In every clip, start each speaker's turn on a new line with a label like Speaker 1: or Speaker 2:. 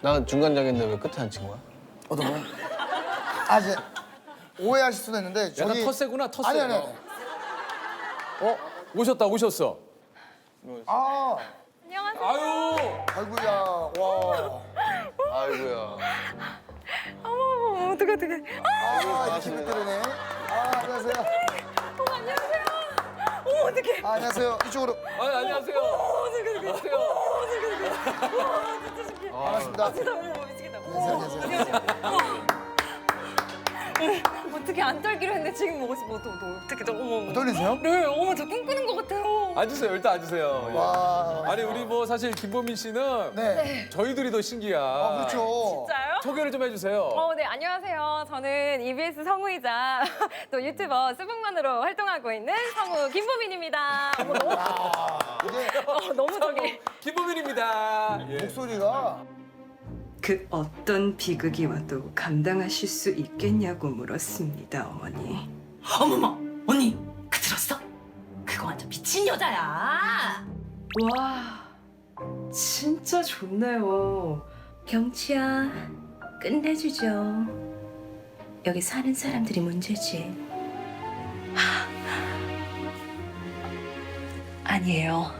Speaker 1: 나 중간 장인데 왜 끝에 앉힌 거야?
Speaker 2: 어떤 거? 아 이제 오해하실 수도 있는데
Speaker 3: 약간
Speaker 2: 저기
Speaker 3: 텃세구나 텃세.
Speaker 2: 아니 아니 아니.
Speaker 3: 어 오셨다 오셨어.
Speaker 2: 아
Speaker 3: 아유
Speaker 2: 아이고야 와.
Speaker 1: 아이고야.
Speaker 4: 어머, 어떡해, 어떡해.
Speaker 2: 아 이렇게 뵙더라네. 아 안녕하세요.
Speaker 4: 어머, 어떡해.
Speaker 2: 아 안녕하세요. 이쪽으로
Speaker 3: 아 안녕하세요. 안녕하세요.
Speaker 2: 반갑습니다.
Speaker 4: 진짜 어머, 미치겠다.
Speaker 2: 안녕하세요. 안녕하세요.
Speaker 4: 어떻게 안 떨기로 했는데 지금 뭐, 뭐, 또, 또, 어떻게, 또, 어머. 어머.
Speaker 2: 떨리세요?
Speaker 4: 네, 어머, 저 꿈꾸는 것 같아요.
Speaker 3: 앉으세요 일단 앉으세요. 예.
Speaker 2: 와.
Speaker 3: 아니 우리 뭐 사실 김보민 씨는
Speaker 2: 네.
Speaker 3: 저희 들이 더 신기야.
Speaker 2: 아 그렇죠.
Speaker 4: 진짜요?
Speaker 3: 소개를 좀 해주세요.
Speaker 4: 어, 네, 안녕하세요. 저는 EBS 성우이자 또 유튜버 수북만으로 활동하고 있는 성우 김보민입니다. 어머, 너무,
Speaker 2: 이게
Speaker 4: 어, 너무 저기.
Speaker 3: 김보민입니다. 예.
Speaker 2: 목소리가
Speaker 5: 그 어떤 비극이 와도 감당하실 수 있겠냐고 물었습니다, 어머니.
Speaker 6: 어머머 언니 그 들었어? 그거 완전 미친 여자야
Speaker 5: 와, 진짜 좋네요. 경치야, 끝내주죠. 여기 사는 사람들이 문제지. 하, 아니에요.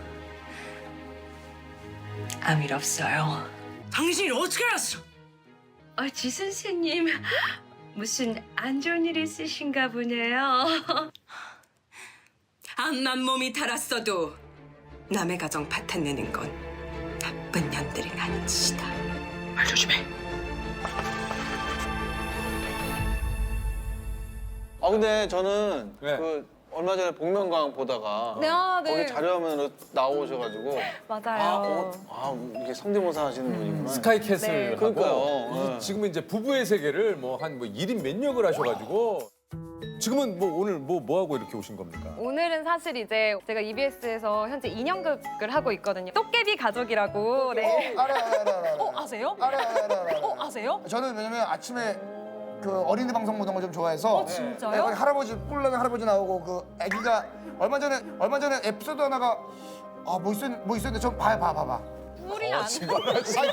Speaker 5: 아무 일 없어요.
Speaker 6: 당신이 어떻게 알았어?
Speaker 5: 어, 지 선생님 무슨 안 좋은 일 있으신가 보네요. 암만 몸이 달았어도 남의 가정 파탄내는 건 나쁜 년들이 하는 짓이다. 말 조심해.
Speaker 1: 아 근데 저는
Speaker 3: 네.
Speaker 1: 그 얼마 전에 복면가왕 보다가
Speaker 4: 네, 아, 네.
Speaker 1: 거기 자료화면으로 나오셔가지고
Speaker 4: 맞아요.
Speaker 1: 아, 어, 아 이게 성대모사 하시는 분이구나.
Speaker 3: 스카이캐슬
Speaker 4: 네.
Speaker 3: 하고
Speaker 1: 그러니까요.
Speaker 3: 이-
Speaker 1: 네.
Speaker 3: 지금은 이제 부부의 세계를 뭐 한뭐 1인 몇 역을 하셔가지고 지금은 뭐 오늘 뭐 뭐 하고 이렇게 오신 겁니까?
Speaker 4: 오늘은 사실 이제 제가 EBS에서 현재 2년극을 하고 있거든요. 똑개비 가족이라고. 네.
Speaker 2: 알아 알아 알아 알아.
Speaker 4: 어, 아세요?
Speaker 2: 알아 알아 알아. 알아.
Speaker 4: 어, 아세요?
Speaker 2: 저는 왜냐면 아침에 그 어린이 방송 보는 걸 좀 좋아해서
Speaker 4: 어, 진짜요?
Speaker 2: 네, 거기 할아버지 뿔나는 할아버지 나오고 그 아기가 얼마 전에 얼마 전에 에피소드 하나가 아뭐 있었 뭐 있었는데 좀 봐요 봐 봐봐.
Speaker 4: 뿔이 안
Speaker 2: 아니 진짜. 아니 진짜.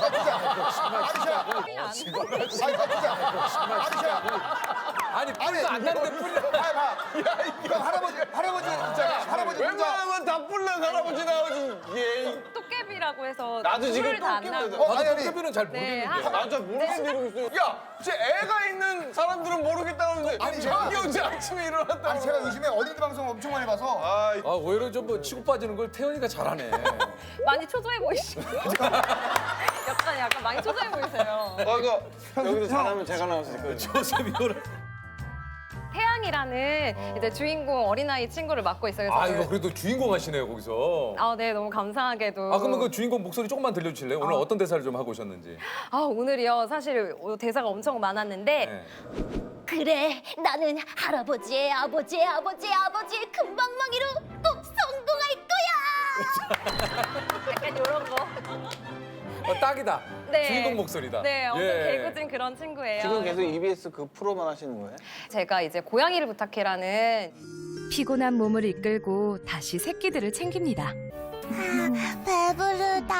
Speaker 4: 뿔이 안
Speaker 2: 아니 진짜. 아니 진짜.
Speaker 3: 아니 뿔도 안 나는데 뿔이
Speaker 2: 봐요 봐. 그 할아버지 할아버지 진짜 할아버지 혼자
Speaker 1: 웬만하면 다 뿔난 할아버지 나오지. 예.
Speaker 4: 똑개비라고 해서
Speaker 1: 나도 지금
Speaker 4: 뿔을 다안
Speaker 1: 똑개비인데.
Speaker 4: 나고.
Speaker 2: 어, 아니,
Speaker 3: 나도
Speaker 2: 아니.
Speaker 3: 뼈비는 잘
Speaker 4: 네,
Speaker 3: 모르겠는데.
Speaker 4: 한-
Speaker 1: 나저 모르겠는데 이러고 있어요. 야, 쟤 애가 있는 사람들은 모르겠다는데
Speaker 2: 아니,
Speaker 1: 저기
Speaker 2: 제가-
Speaker 1: 언제 아침에 일어났다고.
Speaker 2: 아니 제가 요즘에 어린이 방송 엄청 많이 봐서
Speaker 1: 아,
Speaker 3: 아 오히려 좀뭐 치고 빠지는 걸 태연이가 잘하네.
Speaker 4: 많이 초조해 보이시고. 약간 약간 많이 초조해 보이세요.
Speaker 1: 아, 그 여기서 잘하면 제가 나올 수 있거든요.
Speaker 3: 조셉이 오늘
Speaker 4: 태양이라는 이제 주인공 어린아이 친구를 맡고 있어요.
Speaker 3: 아
Speaker 4: 그래서
Speaker 3: 이거 그래도 주인공 하시네요 거기서.
Speaker 4: 아, 네, 너무 감사하게도.
Speaker 3: 아 그러면 그 주인공 목소리 조금만 들려주실래요? 오늘 어떤 대사를 좀 하고 오셨는지.
Speaker 4: 아, 오늘이요. 사실 대사가 엄청 많았는데
Speaker 3: 네.
Speaker 7: 그래, 나는 할아버지의 아버지의 아버지의 아버지의 금방망이로 꼭 성공할 거야!
Speaker 4: 약간 이런 거.
Speaker 3: 어, 딱이다.
Speaker 4: 네.
Speaker 3: 주인공 목소리다.
Speaker 4: 네, 엄청
Speaker 3: 예.
Speaker 4: 개구진 그런 친구예요.
Speaker 1: 지금 계속 EBS 그 프로만 하시는 거예요?
Speaker 4: 제가 이제 고양이를 부탁해라는
Speaker 8: 피곤한 몸을 이끌고 다시 새끼들을 챙깁니다.
Speaker 7: 배부르다.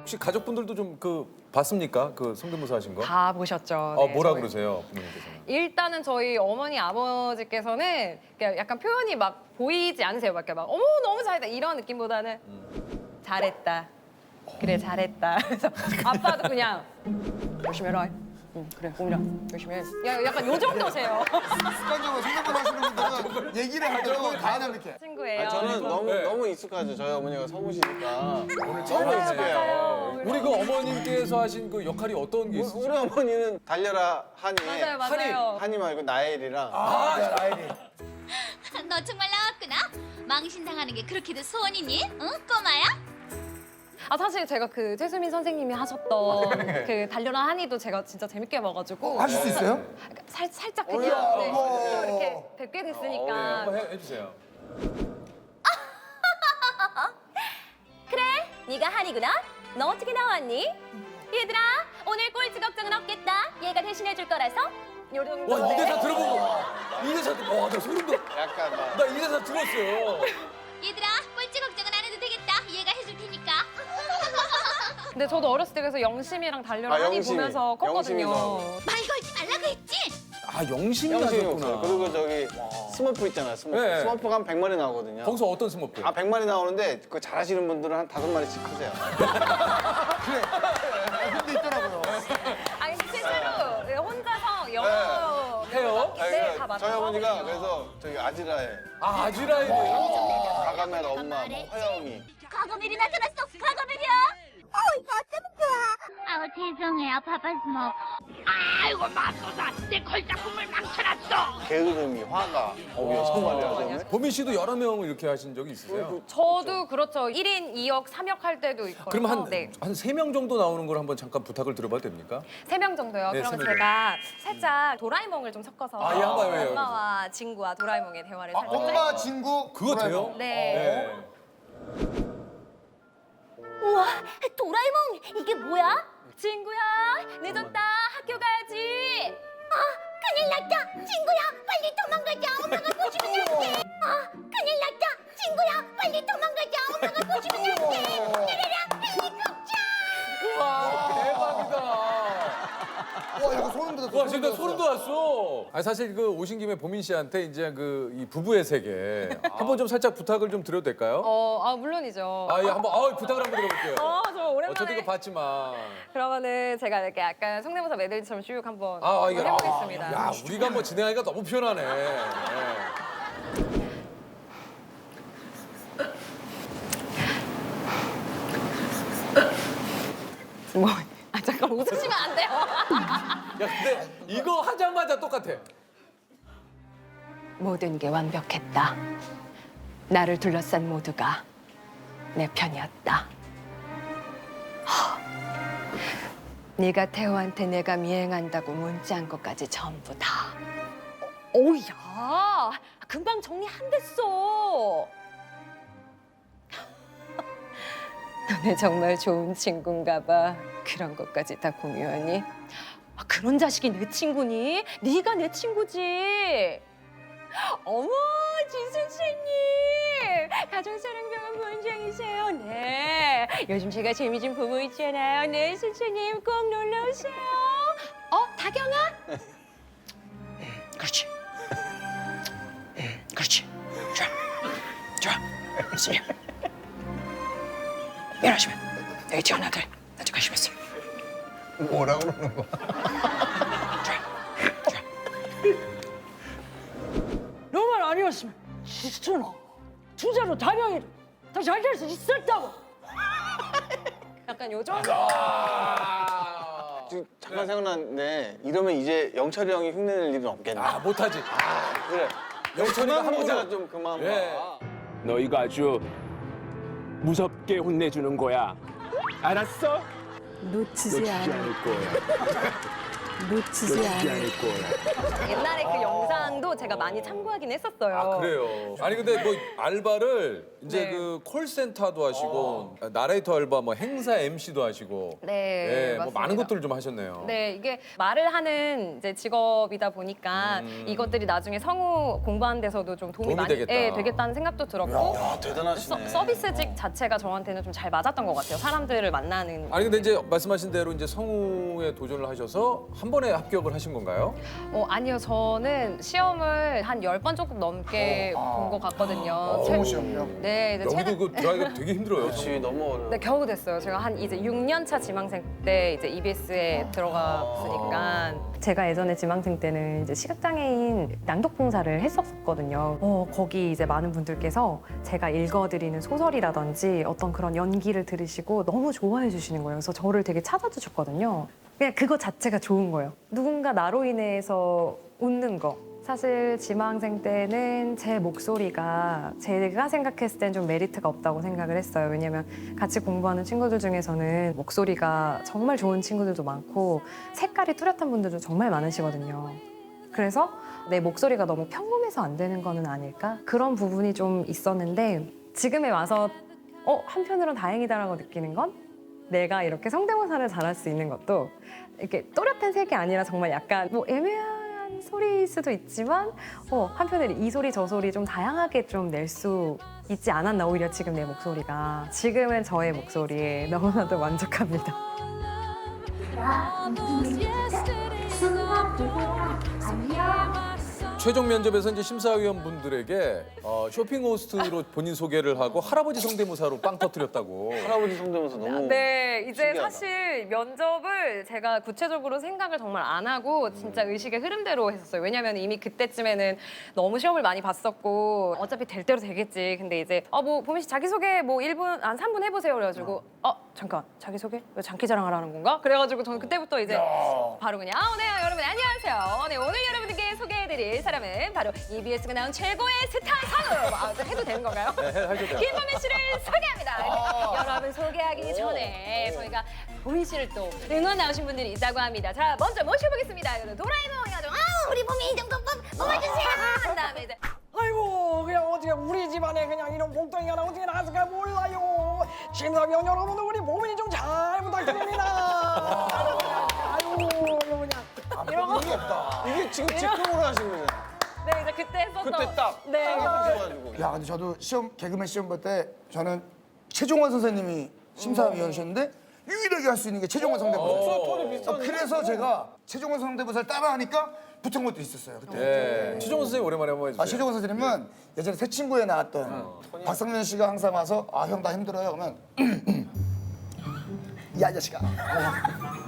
Speaker 3: 혹시 가족분들도 좀 그 봤습니까? 그 성대모사 하신 거?
Speaker 4: 다 보셨죠.
Speaker 3: 어
Speaker 4: 네,
Speaker 3: 뭐라
Speaker 4: 저희-
Speaker 3: 그러세요 부모님께서는?
Speaker 4: 일단은 저희 어머니 아버지께서는 그냥 약간 표현이 막 보이지 않으세요. 막 이렇게 막 어머 너무 잘했다 이런 느낌보다는 잘했다. 그래 잘했다. 그래서 아빠도 그냥 열심히 해라. 응 그래 봄이라 열심히 해. 야, 약간 요 정도세요.
Speaker 2: 습관적으로 생각만 하시는 분들은 얘기를 그걸 다 이렇게.
Speaker 4: 친구예요.
Speaker 1: 아, 저는 너무
Speaker 3: 네.
Speaker 1: 너무 익숙하죠. 저희 어머니가 성우시니까 오늘 처음
Speaker 4: 맞아요,
Speaker 1: 익숙해요.
Speaker 4: 맞아요.
Speaker 3: 우리 그 어머님께서 하신 그 역할이 어떤 게 있으세요?
Speaker 1: 우리 어머니는 달려라 하니
Speaker 4: 맞아요 맞아요.
Speaker 1: 한이 말고 나엘이랑
Speaker 2: 아, 아이리.
Speaker 7: 너 정말 나왔구나. 망신 당하는 게 그렇게도 소원이니? 응, 꼬마야?
Speaker 4: 아 사실 제가 그 최수민 선생님이 하셨던 그 달려라 한이도 제가 진짜 재밌게 봐가지고
Speaker 2: 하실 수 있어요?
Speaker 4: 살 살짝. 그냥 네,
Speaker 2: 어머.
Speaker 4: 이렇게 뵙게 됐으니까
Speaker 3: 한번 해, 해주세요.
Speaker 7: 그래, 네가 한이구나. 너 어떻게 나왔니? 얘들아, 오늘 꼴찌 걱정은 없겠다. 얘가 대신해 줄 거라서.
Speaker 4: 요 정도.
Speaker 3: 와 이 대사 들어보고 이 대사 듣- 와나 소름 돋.
Speaker 1: 약간 막
Speaker 3: 나이 대사 들었어요.
Speaker 4: 근데 저도 어렸을 때 그래서 영심이랑 달려라
Speaker 1: 아,
Speaker 4: 많이
Speaker 1: 영심이.
Speaker 4: 보면서 컸거든요.
Speaker 1: 영심이도.
Speaker 7: 말 걸지 말라고 했지?
Speaker 3: 아 영심이.
Speaker 1: 없어요. 그리고 저기 스머프 있잖아요. 스머프.
Speaker 3: 네.
Speaker 1: 스머프가 한 100마리 나오거든요.
Speaker 3: 거기서 어떤 스머프?
Speaker 1: 아 100마리 나오는데 그 잘하시는 분들은 한 다섯 마리씩 하세요.
Speaker 2: 그래. 근데 있더라고요.
Speaker 4: 아니 실제로 혼자서 영어
Speaker 3: 해요?
Speaker 1: 아니,
Speaker 4: 네, 다.
Speaker 1: 저희 어머니가 그래서 저기 아지라에
Speaker 3: 아 아지라이도.
Speaker 1: 가가멜 엄마, 뭐 허영이
Speaker 7: 과거밀이 나타났어. 과거밀이야. 어, 이거 어쩌면 좋아. 아우 죄송해요. 파파스모. 아이고 맙소사. 내 걸작품을 망쳐놨어.
Speaker 1: 게으름이 화가 어, 하셨네.
Speaker 3: 보민 씨도 여러 명 이렇게 하신 적이 있으세요?
Speaker 4: 저도 그렇죠. 1인 2역, 3역 할 때도 있고.
Speaker 3: 그럼 한
Speaker 4: 네.
Speaker 3: 한 세 명 정도 나오는 걸 한번 잠깐 부탁을 드려봐도 됩니까?
Speaker 4: 세명 정도요.
Speaker 3: 네,
Speaker 4: 그러면
Speaker 3: 세 명.
Speaker 4: 제가 살짝 도라에몽을 좀 섞어서
Speaker 3: 아, 예, 한번 해요.
Speaker 4: 엄마와 친구와 도라에몽의 대화를 살짝
Speaker 2: 엄마, 친구.
Speaker 3: 그거 돼요?
Speaker 4: 네.
Speaker 3: 네.
Speaker 7: 우와, 도라에몽 이게 뭐야?
Speaker 4: 친구야, 늦었다. 학교 가야지.
Speaker 7: 아, 큰일 났다. 친구야, 빨리 도망가자. 엄마가 보시면 안 돼. 아, 큰일 났다. 친구야, 빨리 도망가자. 엄마가 보시면 안 돼. 따라라, 헬리콥터.
Speaker 3: 우와 대박이다.
Speaker 2: 와, 이거 소름 돋았어.
Speaker 3: 와 지금 나 소름 돋았어. 아 사실 그 오신 김에 보민 씨한테 이제 그 이 부부의 세계 한번 좀 살짝 부탁을 좀 드려도 될까요?
Speaker 4: 어, 아 물론이죠.
Speaker 3: 아 예 한번 아 부탁을 한번 드려볼게요.
Speaker 4: 어, 저
Speaker 3: 어,
Speaker 4: 오랜만에.
Speaker 3: 저도 이거 봤지만.
Speaker 4: 그러면은 제가 이렇게 약간 성대모사 메들리처럼 쭉 한번
Speaker 3: 아, 아 이게
Speaker 4: 한번 해보겠습니다.
Speaker 3: 아, 야 우리가 뭐 진행하니까 너무 편하네. 네.
Speaker 4: 뭐, 아 잠깐 웃으시면 안 돼요.
Speaker 3: 야 근데 이거 하자마자 똑같아.
Speaker 4: 모든 게 완벽했다. 나를 둘러싼 모두가 내 편이었다. 허. 네가 태호한테 내가 미행한다고 문자한 것까지 전부 다. 오야, 금방 정리한댔어. 너네 정말 좋은 친구인가 봐. 그런 것까지 다 공유하니? 아, 그런 자식이 내 친구니? 네가 내 친구지. 어머, 지수씨님! 가정사랑병원 원장이세요. 네. 요즘 제가 재미진 부부 있잖아요. 네, 수수님 꼭 놀러오세요. 어, 다경아?
Speaker 9: 그렇지. 그렇지. 좋아. 좋아. 미안하지만 내가 태어나들 아주 관심 있어.
Speaker 2: 뭐라고 그러는 거야?
Speaker 6: 너만 아니었으면 지수는 주제로 다령이 더잘될 수 있었다고.
Speaker 4: 약간 요 정도?
Speaker 1: 지금 잠깐 생각났는데 이러면 이제 영철이 형이 흉내낼 일은 없겠네.
Speaker 3: 아 못하지.
Speaker 1: 그래.
Speaker 3: 영철이가
Speaker 1: 보자
Speaker 3: 한번
Speaker 1: 좀 그만
Speaker 3: 예.
Speaker 1: 봐.
Speaker 10: 너희가 아주 무섭게 혼내주는 거야. 알았어?
Speaker 8: 놓치지
Speaker 10: 놓치지. 않을 거야.
Speaker 8: 놓치지.
Speaker 10: 않을 거야.
Speaker 4: 옛날에 그 영상도 제가 많이 참고하긴 했었어요.
Speaker 3: 아 그래요. 아니 근데 뭐 알바를 이제
Speaker 4: 네.
Speaker 3: 그 콜센터도 하시고 나레이터 알바, 뭐 행사 MC도 하시고,
Speaker 4: 네,
Speaker 3: 예, 뭐
Speaker 4: 맞습니다.
Speaker 3: 많은 것들을 좀 하셨네요.
Speaker 4: 네, 이게 말을 하는 이제 직업이다 보니까 이것들이 나중에 성우 공부하는 데서도 좀 도움이,
Speaker 3: 음. 도움이
Speaker 4: 많이
Speaker 3: 되겠다.
Speaker 4: 예, 되겠다는 생각도 들었고
Speaker 1: 아, 대단하시네.
Speaker 4: 서, 서비스직 자체가 저한테는 좀 잘 맞았던 것 같아요. 사람들을 만나는.
Speaker 3: 아니 근데 이제 말씀하신 대로 이제 성우에 도전을 하셔서 한 번에 합격을 하신 건가요?
Speaker 4: 어, 아니요, 저는 시험을 한 열 번 조금 넘게 본 것 같거든요. 최-
Speaker 2: 성우 시험이요?
Speaker 4: 네, 이제
Speaker 3: 여기도
Speaker 4: 최근
Speaker 3: 그 들어가기가 되게 힘들어요.
Speaker 1: 그렇지 너무 어려워.
Speaker 4: 네, 겨우 됐어요. 제가 한 이제 6년 차 지망생 때 이제 EBS에 들어갔으니까 제가 예전에 지망생 때는 이제 시각장애인 낭독 봉사를 했었거든요. 어, 거기 이제 많은 분들께서 제가 읽어드리는 소설이라든지 어떤 그런 연기를 들으시고 너무 좋아해 주시는 거예요. 그래서 저를 되게 찾아주셨거든요. 그냥 그거 자체가 좋은 거예요. 누군가 나로 인해서 웃는 거. 사실 지망생 때는 제 목소리가 제가 생각했을 땐 좀 메리트가 없다고 생각을 했어요. 왜냐면 같이 공부하는 친구들 중에서는 목소리가 정말 좋은 친구들도 많고 색깔이 뚜렷한 분들도 정말 많으시거든요. 그래서 내 목소리가 너무 평범해서 안 되는 거는 아닐까? 그런 부분이 좀 있었는데 지금에 와서 어, 한편으론 다행이다라고 느끼는 건 내가 이렇게 성대모사를 잘할 수 있는 것도 이렇게 또렷한 색이 아니라 정말 약간 뭐 애매한 한 소리일 수도 있지만 어, 한편으로는 이 소리 저 소리 좀 다양하게 좀 낼 수 있지 않았나 오히려 지금 내 목소리가. 지금은 저의 목소리에 너무나도 만족합니다.
Speaker 3: 최종 면접에서 이제 심사위원분들에게 어, 쇼핑 호스트로 본인 소개를 하고 할아버지 성대모사로 빵 터뜨렸다고.
Speaker 1: 할아버지 성대모사 너무.
Speaker 4: 네, 이제
Speaker 1: 신기하다.
Speaker 4: 사실 면접을 제가 구체적으로 생각을 정말 안 하고 진짜 의식의 흐름대로 했었어요. 왜냐면 이미 그때쯤에는 너무 시험을 많이 봤었고 어차피 될 대로 되겠지. 근데 이제 어 뭐 보민 씨 자기 소개 뭐 1분 한 3분 해 보세요. 그래 가지고 어 잠깐 자기소개? 왜 장기자랑 하라는 건가? 그래가지고 저는 그때부터 이제 바로 그냥 아, 네 여러분 안녕하세요. 네 오늘 여러분들께 소개해드릴 사람은 바로 EBS가 나온 최고의 스타 성우. 아, 해도 되는 건가요?
Speaker 3: 네.
Speaker 4: 김보민 씨를 소개합니다. 여러분 소개하기 전에 저희가 보민 씨를 또 응원 나오신 분들이 있다고 합니다. 자 먼저 모셔보겠습니다. 이거는 도라에몽 해가지고 아 우리 보민 좀 뽑- 뽑아주세요. 한 다음에 이제
Speaker 6: 아이고 그냥 어떻게 우리 집안에 그냥 이런 복덩이 하나 어떻게 나왔을까 몰라요. 심사위원 여러분들 우리 보민이 좀 잘 부탁드립니다. 이거 그냥
Speaker 4: 이런 거.
Speaker 1: 이게 지금 직통으로 하신 거예요.
Speaker 4: 네 이제 그때 썼던.
Speaker 1: 그때 딱.
Speaker 4: 네.
Speaker 1: 딱 해가지고.
Speaker 2: 야 근데 저도 시험 개그맨 시험 볼 때 저는 최종원 선생님이 심사위원이셨는데 유일하게 할 수 있는 게 최종원 성대모사.
Speaker 1: 톤이.
Speaker 2: 어, 그래서 제가 최종원 성대모사를 따라하니까 붙은 것도 있었어요. 그때.
Speaker 3: 네. 최종원 선생님 오랜만에 한번 해주세요.
Speaker 2: 아 최종원 선생님은 예전에 새 친구에 나왔던 박성면 씨가 항상 와서 아 형 나 힘들어요 그러면 이 아저씨가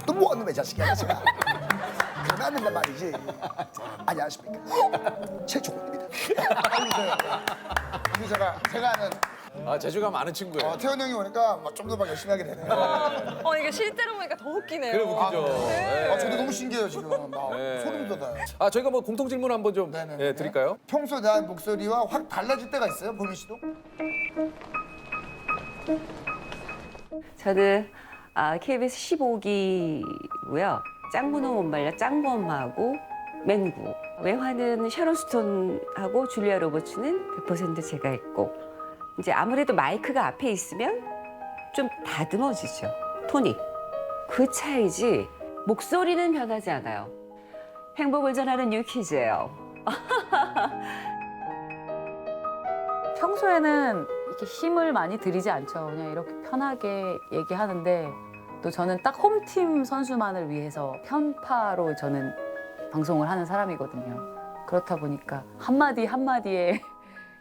Speaker 2: 또 뭐 하는 애 자식이야 아저씨가 그러면 안 된단 말이지 안녕하십니까 최종원입니다 이게 제가 제가 아는
Speaker 3: 아 재주가 많은 친구예요.
Speaker 2: 어, 태현 형이 오니까 좀 더 막 열심히 하게 되네요
Speaker 4: 어 이게 실제로 보니까 더 웃기네요.
Speaker 3: 그래 웃기죠. 네.
Speaker 2: 아, 저도 너무 신기해요 지금 나
Speaker 3: 네.
Speaker 2: 소름 돋아요
Speaker 3: 아 저희가 뭐 공통 질문 한번 좀
Speaker 2: 네 네 네.
Speaker 3: 예, 드릴까요?
Speaker 2: 평소 대한 목소리와 확 달라질 때가 있어요 보민 씨도?
Speaker 11: 저는 아, KBS 15기고요. 짱구는 못 말려 짱구 엄마하고 맹구. 외화는 sharon 스톤하고 줄리아 로버츠는 100% 제가 있고 이제 아무래도 마이크가 앞에 있으면 좀 다듬어지죠. 톤이. 그 차이지 목소리는 변하지 않아요. 행복을 전하는 뉴키즈예요.
Speaker 12: 평소에는 이렇게 힘을 많이 들이지 않죠. 그냥 이렇게 편하게 얘기하는데 또 저는 딱 홈팀 선수만을 위해서 편파로 저는 방송을 하는 사람이거든요. 그렇다 보니까 한마디 한마디에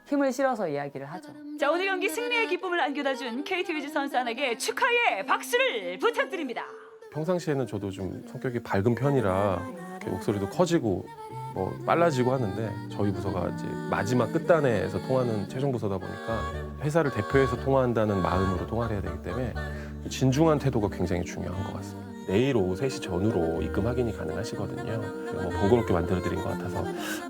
Speaker 12: 힘을 실어서 이야기를 하죠.
Speaker 13: 자 오늘 경기 승리의 기쁨을 안겨다준 KT 위즈 선수단에게 축하의 박수를 부탁드립니다.
Speaker 14: 평상시에는 저도 좀 성격이 밝은 편이라 이렇게 목소리도 커지고 뭐 빨라지고 하는데 저희 부서가 이제 마지막 끝단에서 통하는 최종 부서다 보니까 회사를 대표해서 통화한다는 마음으로 통화를 해야 되기 때문에 진중한 태도가 굉장히 중요한 것 같습니다. 내일 오후 3시 전후로 입금 확인이 가능하시거든요. 뭐 번거롭게 만들어드린 것 같아서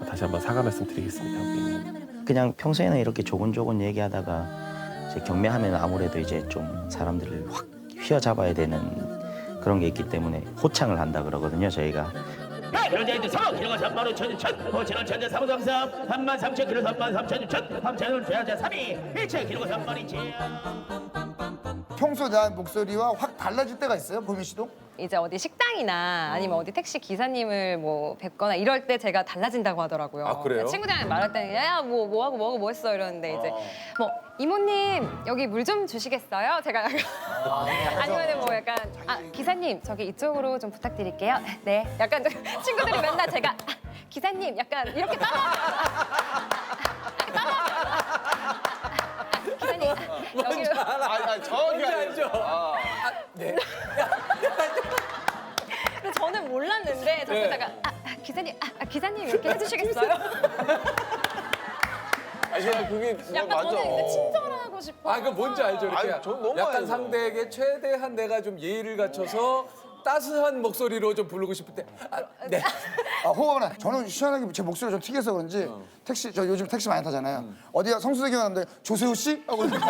Speaker 14: 다시 한번 사과 말씀드리겠습니다. 고객님.
Speaker 15: 그냥 평소에는 이렇게 조곤조곤 얘기하다가 이제 경매하면 아무래도 이제 좀 사람들을 확 휘어잡아야 되는 그런 게 있기 때문에 호창을 한다 그러거든요 저희가
Speaker 10: 현재 있는 3억 킬로가 3만 5천 6천 5천 원 천재 3억 3 3만 3천 킬로 3만 3천 6천 3천 원 최하자 3위 1천 킬로가 3만 2천
Speaker 2: 평소 대한 목소리와 확 달라질 때가 있어요 보민 씨도?
Speaker 4: 이제 어디 식당이나 아니면 어디 택시 기사님을 뭐 뵙거나 이럴 때 제가 달라진다고 하더라고요.
Speaker 3: 아, 그래요?
Speaker 4: 친구들이랑 말할 때는 야뭐 뭐 하고 뭐하고 뭐 했어 이러는데 이제 뭐 이모님 여기 물 좀 주시겠어요? 제가 약간 아니면은 뭐 약간 아 기사님 저기 이쪽으로 좀 부탁드릴게요. 네. 약간 좀 친구들이 맨날 제가 아, 기사님 약간 이렇게 따라 기사님 여기로
Speaker 1: 아니, 아니, 정확히 알죠. 아.
Speaker 3: 네.
Speaker 4: 근데 저는 몰랐는데 자꾸
Speaker 3: 네.
Speaker 4: 다가 아, 아, 기사님 아, 아, 기사님 이렇게 해주시겠어요?
Speaker 1: 아니, 근데 그게 뭐
Speaker 4: 약간
Speaker 1: 맞아.
Speaker 4: 저는 근데 친절하고 싶어.
Speaker 3: 아, 그 뭔지 알죠? 이렇게
Speaker 1: 아니, 저 너무
Speaker 3: 약간
Speaker 1: 알죠.
Speaker 3: 상대에게 최대한 내가 좀 예의를 갖춰서 따스한 목소리로 좀 부르고 싶을 때, 아, 네.
Speaker 2: 아 호흡하나 저는 희한하게 제 목소리가 좀 특이해서 그런지 택시 저 요즘 택시 많이 타잖아요 어디야 성수대교 가는데 조세호 씨? 하고 있는데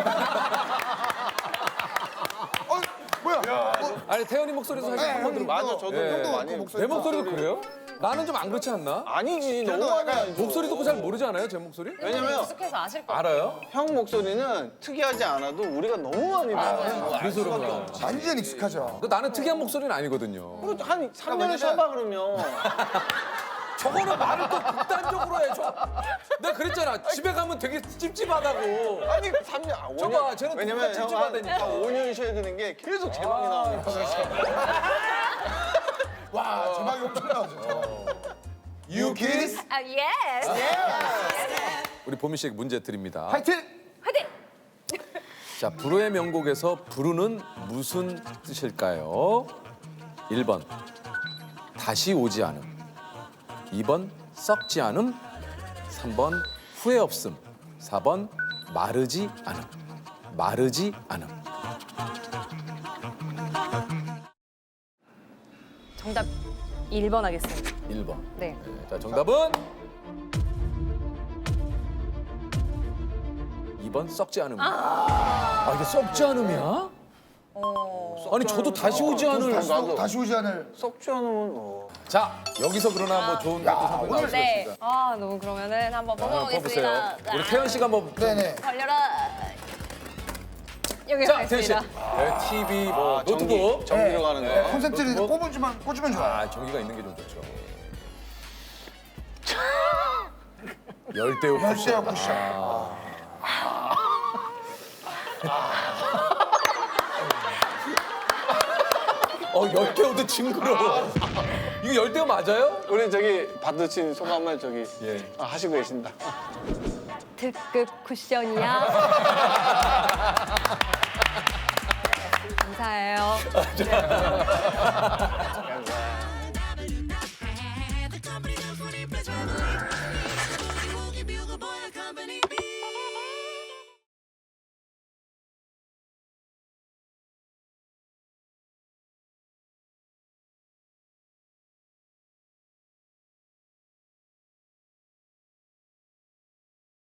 Speaker 2: 어 뭐야 어,
Speaker 3: 아니 태연이 목소리도 사실
Speaker 2: 네,
Speaker 3: 한번
Speaker 2: 형님,
Speaker 3: 들어.
Speaker 1: 맞아, 저도
Speaker 3: 예.
Speaker 1: 형도 많이
Speaker 2: 그 목소리
Speaker 3: 내 목소리도 그래요? 나는 좀 안 그렇지 않나?
Speaker 1: 아니지,
Speaker 2: 그래도
Speaker 1: 너무
Speaker 2: 약간
Speaker 1: 많이
Speaker 3: 목소리 듣고 잘 모르지 않아요, 제 목소리?
Speaker 1: 왜냐면
Speaker 4: 익숙해서 아실 거예요.
Speaker 3: 알아요?
Speaker 1: 형 목소리는 특이하지 않아도 우리가 너무 많이 들어요.
Speaker 3: 그래서 그런가.
Speaker 2: 완전 익숙하죠
Speaker 3: 나는 특이한 목소리는 아니거든요.
Speaker 1: 한 3년을 쉬어봐 그러면
Speaker 3: 저거는 말을 또 극단적으로 해. 저, 내가 그랬잖아. 집에 가면 되게 찝찝하다고.
Speaker 1: 아니 3년.
Speaker 3: 저봐, 쟤는
Speaker 1: 왜냐면
Speaker 3: 누가
Speaker 1: 형한
Speaker 3: 찝찝하다니까.
Speaker 1: 5년 쉬어야 되는 게 계속 제 방에 나오니까.
Speaker 2: 와 제막이 엄청 나오죠. You kiss.
Speaker 4: 아, 예스.
Speaker 3: 우리 보민 씨에게 문제 드립니다.
Speaker 2: 파이팅.
Speaker 4: 화이팅!
Speaker 3: 자, 불후의 명곡에서 불후는 무슨 뜻일까요? 1번 다시 오지 않음 2번 썩지 않음 3번 후회 없음 4번 마르지 않음 마르지 않음
Speaker 4: 정답 1번 하겠습니다.
Speaker 3: 1번
Speaker 4: 네.
Speaker 3: 자 정답은 2번 썩지 않음입니다 아 이게 썩지 않음이야? 아니 저도 다시 오지 않을
Speaker 2: 다시, 다시 오지 않을.
Speaker 1: 썩지 않으면 어.
Speaker 3: 자 여기서 그러나 뭐 좋은 것도 상품 나올 수가
Speaker 4: 네.
Speaker 3: 있습니다
Speaker 4: 아, 너무 그러면은 한번
Speaker 3: 한번
Speaker 4: 뽑아보겠습니다.
Speaker 3: 뽑으세요 우리 태연 씨가 한번
Speaker 2: 네네.
Speaker 4: 걸려라. 여기
Speaker 3: 자 태연 씨
Speaker 4: 가겠습니다.
Speaker 3: 네, TV 뭐
Speaker 1: 아,
Speaker 3: 노트북
Speaker 1: 전기로 가는 거.
Speaker 2: 콘센트를 꼽으면 꽂으면 좋아.
Speaker 3: 아 전기가 있는 게 좀 좋죠 열대어 쿠션
Speaker 2: 열쇠와 쿠션.
Speaker 3: 어 열대어도 징그러워 이거 열대어 맞아요?
Speaker 1: 우리 저기 받으신 소감을 저기
Speaker 3: 예.
Speaker 1: 아, 하시고 계신다.
Speaker 4: 특급 쿠션이야. 감사해요.